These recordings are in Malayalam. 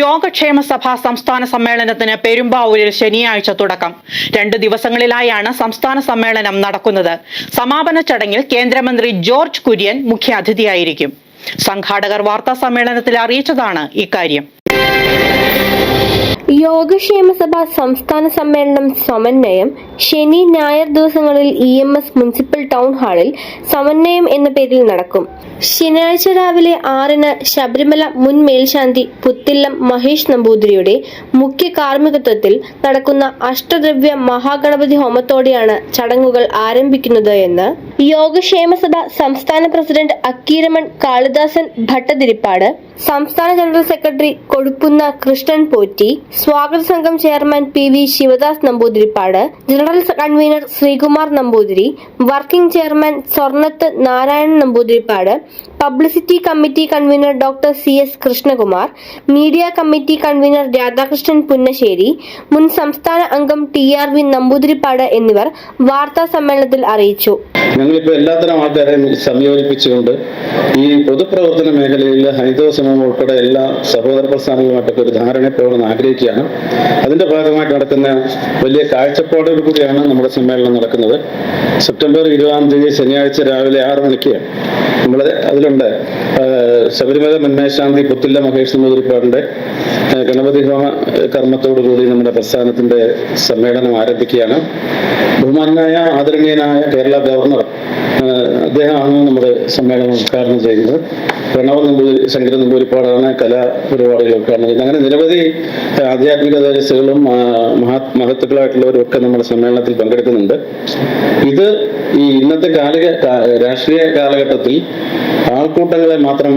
യോഗക്ഷേമ സഭ സംസ്ഥാന സമ്മേളനത്തിന് പെരുമ്പാവൂരിൽ ശനിയാഴ്ച തുടക്കം. രണ്ട് ദിവസങ്ങളിലായാണ് സംസ്ഥാന സമ്മേളനം നടക്കുന്നത്. സമാപന ചടങ്ങിൽ കേന്ദ്രമന്ത്രി ജോർജ് കുര്യൻ മുഖ്യാതിഥിയായിരിക്കും. സംഘാടകർ വാർത്താ സമ്മേളനത്തിൽ അറിയിച്ചതാണ് ഇക്കാര്യം. യോഗക്ഷേമ സഭ സംസ്ഥാന സമ്മേളനം സമന്വയം ശനി ഞായർ ദിവസങ്ങളിൽ E M S municipal town ഹാളിൽ സമന്വയം എന്ന പേരിൽ നടക്കും. ശനിയാഴ്ച രാവിലെ ആറിന് ശബരിമല മുൻ മേൽശാന്തി പുത്തില്ലം മഹേഷ് നമ്പൂതിരിയുടെ മുഖ്യ കാർമ്മികത്വത്തിൽ നടക്കുന്ന അഷ്ടദ്രവ്യ മഹാഗണപതി ഹോമത്തോടെയാണ് ചടങ്ങുകൾ ആരംഭിക്കുന്നത് എന്ന് യോഗക്ഷേമ സഭ സംസ്ഥാന പ്രസിഡന്റ് അക്കീരമൺ കാളിദാസൻ ഭട്ടതിരിപ്പാട് സംസ്ഥാന ജനറൽ സെക്രട്ടറി കൊടുപ്പുന്ന കൃഷ്ണൻ പോറ്റി സ്വാഗത സംഘം chairman P V Sivadas Namboothiripad general convener Sreekumar Namboothiri working chairman Swarnath Narayanan Namboothiripad publicity committee convener doctor C S Krishnakumar media committee convener Radhakrishnan Punnassery മുൻ സംസ്ഥാന അംഗം ടി ആർ വി നമ്പൂതിരിപ്പാട് എന്നിവർ വാർത്താ സമ്മേളനത്തിൽ അറിയിച്ചു. ഞങ്ങളിപ്പോൾ എല്ലാത്തരം ആൾക്കാരെയും സംയോജിപ്പിച്ചുകൊണ്ട് ഈ പൊതുപ്രവർത്തന മേഖലയിൽ ഹൈന്ദവ സമൂഹം ഉൾപ്പെടെ എല്ലാ സഹോദര പ്രസ്ഥാനങ്ങളുമായിട്ടൊക്കെ ഒരു ധാരണ പോകണമെന്ന് ആഗ്രഹിക്കുകയാണ്. അതിന്റെ ഭാഗമായിട്ട് നടക്കുന്ന വലിയ കാഴ്ചപ്പാടോട് കൂടിയാണ് നമ്മുടെ സമ്മേളനം നടക്കുന്നത്. സെപ്റ്റംബർ ഇരുപതാം തീയതി ശനിയാഴ്ച രാവിലെ ആറ് മണിക്ക് നമ്മൾ അതിലുണ്ട്. ശബരിമല മന്മേശാന്തി പുത്തില്ല മഹേഷ് നമ്പൂതിരിപ്പാടിന്റെ ഗണപതി ഹോമ കർമ്മത്തോടു കൂടി നമ്മുടെ പ്രസ്ഥാനത്തിന്റെ സമ്മേളനം ആരംഭിക്കുകയാണ്. ബഹുമാനായ ആദരണീയനായ കേരള ഗവർണർ അദ്ദേഹമാണ് നമ്മുടെ സമ്മേളനം ഉദ്ഘാടനം ചെയ്യുന്നത് പ്രണവ നമ്പൂതിരി സംഗീത നമ്പൂരിപ്പാടാണ് കലാപരിപാടികൾ ഉദ്ഘാടനം ചെയ്യുന്നത് അങ്ങനെ നിരവധി ആധ്യാത്മിക ആ, മഹാ മഹത്തുക്കളായിട്ടുള്ളവരും ഒക്കെ നമ്മുടെ സമ്മേളനത്തിൽ പങ്കെടുക്കുന്നുണ്ട്. ഇത് ഈ ഇന്നത്തെ കാലിക രാഷ്ട്രീയ കാലഘട്ടത്തിൽ ആൾക്കൂട്ടങ്ങളെ മാത്രം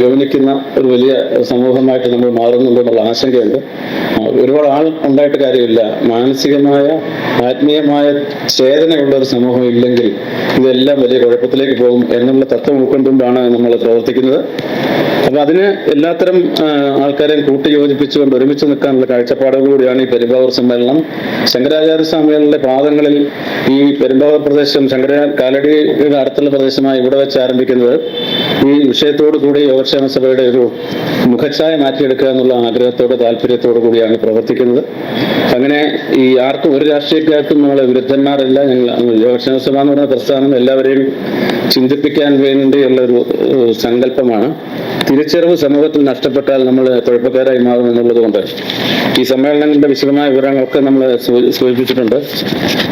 ഗവനിക്കുന്ന ഒരു വലിയ സമൂഹമായിട്ട് നമ്മൾ മാറുന്നുണ്ടെന്നുള്ള ആശങ്കയുണ്ട്. ഒരുപാട് ആൾ ഉണ്ടായിട്ട് കാര്യമില്ല. മാനസികമായ ആത്മീയമായ ചേതനയുള്ള ഒരു സമൂഹം ഇല്ലെങ്കിൽ ഇതെല്ലാം വലിയ കുഴപ്പത്തിലേക്ക് പോകും എന്നുള്ള തത്വം ഉൾക്കൊണ്ടുകൊണ്ടാണ് നമ്മൾ പ്രവർത്തിക്കുന്നത്. അപ്പൊ അതിന് എല്ലാത്തരം ആൾക്കാരെയും കൂട്ടി യോജിപ്പിച്ചുകൊണ്ട് ഒരുമിച്ച് നിൽക്കാനുള്ള കാഴ്ചപ്പാടോടുകൂടിയാണ് ഈ പെരുമ്പാവൂർ സമ്മേളനം. ശങ്കരാചാര്യ സ്വാമികളുടെ പാദങ്ങളിൽ ഈ പെരുമ്പാവൂർ പ്രദേശം ശങ്കര കാലടിയുടെ അടുത്തുള്ള പ്രദേശമായി ഇവിടെ വെച്ച് ആരംഭിക്കുന്നത് ഈ വിഷയത്തോടു കൂടി യോഗക്ഷേമ സഭയുടെ ഒരു മുഖച്ഛായ മാറ്റിയെടുക്കുക എന്നുള്ള ആഗ്രഹത്തോടെ താല്പര്യത്തോടു കൂടിയാണ് പ്രവർത്തിക്കുന്നത്. അങ്ങനെ ഈ ആർക്കും ഒരു രാഷ്ട്രീയക്കാർക്കും നമ്മളെ വിരുദ്ധന്മാരല്ല. ഞങ്ങൾ യോഗക്ഷേമ സഭ എന്ന് പറയുന്ന പ്രസ്ഥാനം എല്ലാവരെയും ചിന്തിപ്പിക്കാൻ വേണ്ടിയുള്ള ഒരു സങ്കല്പമാണ്. തിരിച്ചറിവ് സമൂഹത്തിൽ നഷ്ടപ്പെട്ടാൽ നമ്മൾ കുഴപ്പക്കാരായി മാറും എന്നുള്ളത് കൊണ്ട് ഈ സമ്മേളനങ്ങളുടെ വിശദമായ വിവരങ്ങളൊക്കെ നമ്മൾ സൂചിപ്പിച്ചിട്ടുണ്ട്.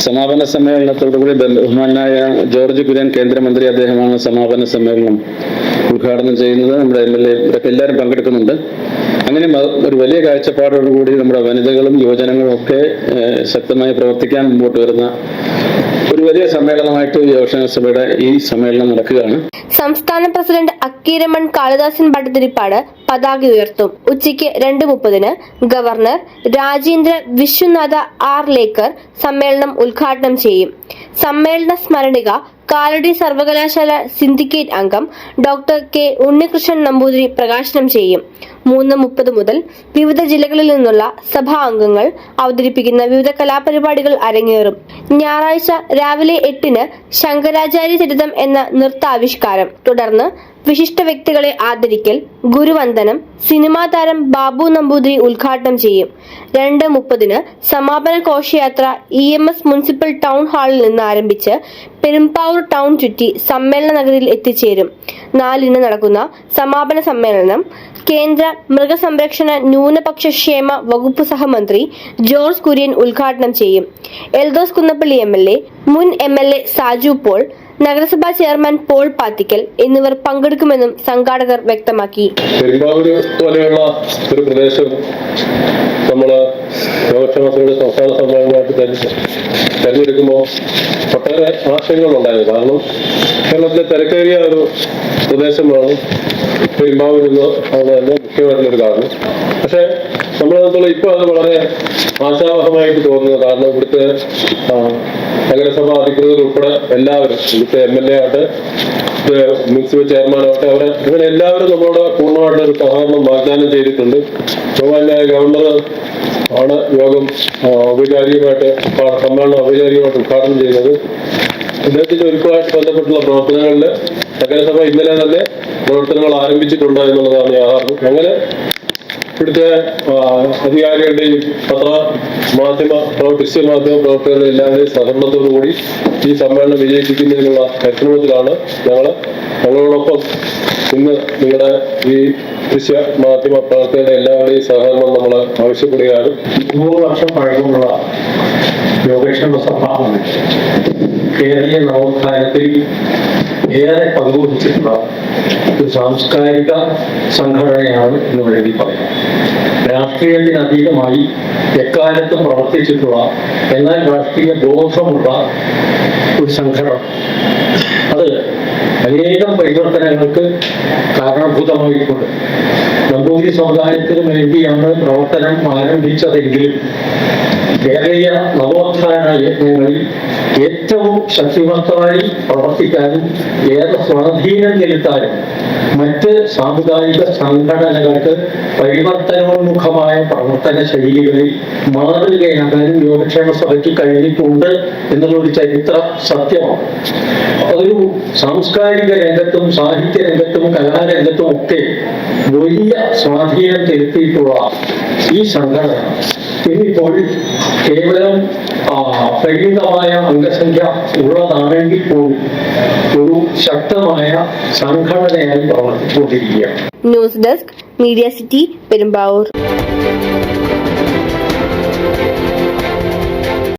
സമാപന സമ്മേളനത്തോടുകൂടി ബഹുമാനായ ജോർജ് കുര്യൻ കേന്ദ്രമന്ത്രി അദ്ദേഹമാണ് സമാപന സമ്മേളനം ഉദ്ഘാടനം ചെയ്യുന്നത്. നമ്മുടെ എം എൽ എ എല്ലാവരും പങ്കെടുക്കുന്നുണ്ട്. അങ്ങനെ ഒരു വലിയ കാഴ്ചപ്പാടോടുകൂടി നമ്മുടെ വനിതകളും യുവജനങ്ങളും ഒക്കെ ശക്തമായി പ്രവർത്തിക്കാൻ മുമ്പോട്ട് വരുന്ന ഒരു വലിയ സമ്മേളനമായിട്ട് യോഷണ സഭയുടെ ഈ സമ്മേളനം നടക്കുകയാണ്. സംസ്ഥാന പ്രസിഡന്റ് അക്കീരമൺ കാളിദാസൻ ഭട്ടതിരിപ്പാട് പതാക ഉയർത്തും. ഉച്ചയ്ക്ക് രണ്ട് മുപ്പതിന് ഗവർണർ രാജേന്ദ്ര വിശ്വനാഥ ആർ ലേക്കർ സമ്മേളനം ഉദ്ഘാടനം ചെയ്യും. സമ്മേളന സ്മരണിക കാലടി സർവകലാശാല സിൻഡിക്കേറ്റ് അംഗം ഡോക്ടർ കെ ഉണ്ണികൃഷ്ണൻ നമ്പൂതിരി പ്രകാശനം ചെയ്യും. മൂന്ന് മുപ്പത് മുതൽ വിവിധ ജില്ലകളിൽ നിന്നുള്ള സഭാ അംഗങ്ങൾ അവതരിപ്പിക്കുന്ന വിവിധ കലാപരിപാടികൾ അരങ്ങേറും. ഞായറാഴ്ച രാവിലെ എട്ടിന് ശങ്കരാചാര്യ ചരിതം എന്ന നൃത്താവിഷ്കാരം. തുടർന്ന് വിശിഷ്ട വ്യക്തികളെ ആദരിക്കൽ ഗുരുവന്ദനം സിനിമാ താരം ബാബു നമ്പൂതിരി ഉദ്ഘാടനം ചെയ്യും. രണ്ട് മുപ്പതിന് സമാപന ഘോഷയാത്ര E M S municipal town ഹാളിൽ നിന്ന് ആരംഭിച്ച് പെരുമ്പാവൂർ ടൗൺ ചുറ്റി സമ്മേളന നഗരിയിൽ എത്തിച്ചേരും. നാലിന് നടക്കുന്ന സമാപന സമ്മേളനം കേന്ദ്ര മൃഗസംരക്ഷണ ന്യൂനപക്ഷ ക്ഷേമ വകുപ്പ് സഹമന്ത്രി ജോർജ് കുര്യൻ ഉദ്ഘാടനം ചെയ്യും. Eldhose Kunnappilly M L A മുൻ M L A Saju Paul നഗരസഭാ ചെയർമാൻ പോൾ പാത്തിക്കൽ എന്നിവർ പങ്കെടുക്കുമെന്നും സംഘാടകർ വ്യക്തമാക്കി. പോലെയുള്ള ഒരു പ്രദേശം നമ്മൾ സംസ്ഥാന തെരഞ്ഞെടുക്കുമ്പോൾ ഒട്ടേറെ ആശയങ്ങളുണ്ടായിരുന്നു കാരണം കേരളത്തിലെ തിരക്കേറിയ ഒരു പ്രദേശമാണ് പെരുമ്പാവൂർ അതുപോലെ തന്നെ മുഖ്യമായിട്ടുള്ളൊരു കാരണം. പക്ഷെ നമ്മളെ ഇപ്പൊ അത് വളരെ ആശാവഹമായിട്ട് തോന്നുന്നത് കാരണം ഇവിടുത്തെ നഗരസഭ അധികൃതർ ഉൾപ്പെടെ എല്ലാവരും ഇവിടുത്തെ എം എൽ എ ആകട്ടെ മുനിസിപ്പൽ മുനിസിപ്പൽ ചെയർമാനാവട്ടെ അവരെ ഇങ്ങനെ എല്ലാവരും നമ്മളോട് പൂർണമായിട്ട് ഒരു സഹകരണം വാഗ്ദാനം ചെയ്തിട്ടുണ്ട്. ബഹുമാനായ ഗവർണർ ആണ് യോഗം ഔപചാരികമായിട്ട് സമ്മേളനം ഔപചാരികമായിട്ട് ഉദ്ഘാടനം ചെയ്യുന്നത് ഇദ്ദേഹത്തിന്റെ ഒരുപാട് ബന്ധപ്പെട്ടുള്ള പ്രവർത്തനങ്ങളിൽ നഗരസഭ ഇന്നലെ തന്നെ പ്രവർത്തനങ്ങൾ ആരംഭിച്ചിട്ടുണ്ട് എന്നുള്ളതാണ് യാഥാർത്ഥ്യം. അങ്ങനെ ഇവിടുത്തെ അധികാരികളുടെയും പത്ര മാധ്യമ പ്രവർത്തിച്ച മാധ്യമ പ്രവർത്തകരുടെ എല്ലാവരുടെയും സഹകരണത്തോടു കൂടി ഈ സമ്മേളനം വിജയിപ്പിക്കുന്നതിനുള്ള പരിശ്രമത്തിലാണ് ഞങ്ങൾ ഞങ്ങളോടൊപ്പം ഇന്ന് നിങ്ങളുടെ ഈ ദൃശ്യ മാധ്യമ പ്രവർത്തകരുടെ എല്ലാവരുടെയും സഹകരണം നമ്മൾ ആവശ്യപ്പെടുകയാണ്. നൂറ് വർഷം പഴക്കമുള്ള യോഗേശ്വര സഭ കേരളീയ നവോത്ഥാനത്തിൽ ഏറെ പങ്കുവച്ചിട്ടുള്ള ഒരു സാംസ്കാരിക സംഘടനയാണ് എന്ന് വേണമെങ്കിൽ പറയാം. രാഷ്ട്രീയത്തിനതീതമായി എക്കാലത്തും പ്രവർത്തിച്ചിട്ടുള്ള എന്നാൽ രാഷ്ട്രീയ ബോധമുള്ള ഒരു സംഘടന. അത് അനേകം പരിവർത്തനങ്ങൾക്ക് കാരണഭൂതമായിട്ടുണ്ട്. നമ്പൂതിരി സമുദായത്തിന് വേണ്ടിയാണ് പ്രവർത്തനം ആരംഭിച്ചതെങ്കിലും കേരളീയ നവോത്ഥാന യജ്ഞങ്ങളിൽ ഏറ്റവും ശക്തിമത്തമായി പ്രവർത്തിക്കാനും ഏറെ സ്വാധീനം ചെലുത്താനും മറ്റ് സാമുദായിക സംഘടനകൾക്ക് പരിവർത്തനോന്മുഖമായ പ്രവർത്തന ശൈലികളിൽ മാതൃകയാകാനും യോഗക്ഷേമ സഭയ്ക്ക് കഴിഞ്ഞിട്ടുണ്ട് എന്നുള്ളൊരു ചരിത്ര സത്യമാണ്. ഒരു സാംസ്കാരിക രംഗത്തും സാഹിത്യ രംഗത്തും കലാരംഗത്തും ഒക്കെ വലിയ സ്വാധീനം ചെലുത്തിയിട്ടുള്ള ഈ സംഘടന ഇന്നിപ്പോൾ കേവലം പരിമിതമായ അംഗസംഖ്യ ഉള്ളതാണെങ്കിൽ പോലും ഒരു ശക്തമായ സംഘടനയായി പ്രവർത്തിച്ചുകൊണ്ടിരിക്കുകയാണ് news desk media city Perumbavoor.